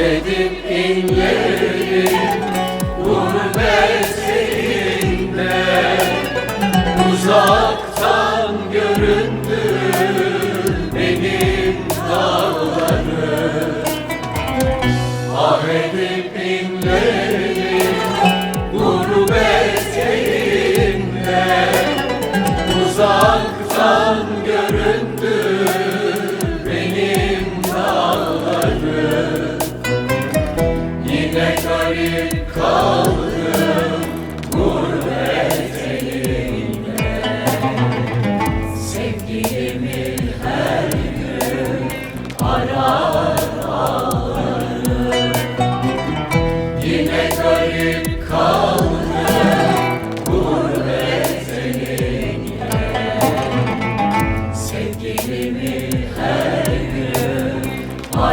Kahvedip inledim Gurbetinde Uzaktan göründü benim dağlarım.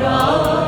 Lord.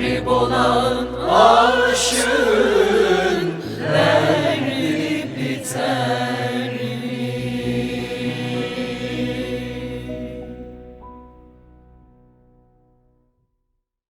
garip olan aşığın verdi biter.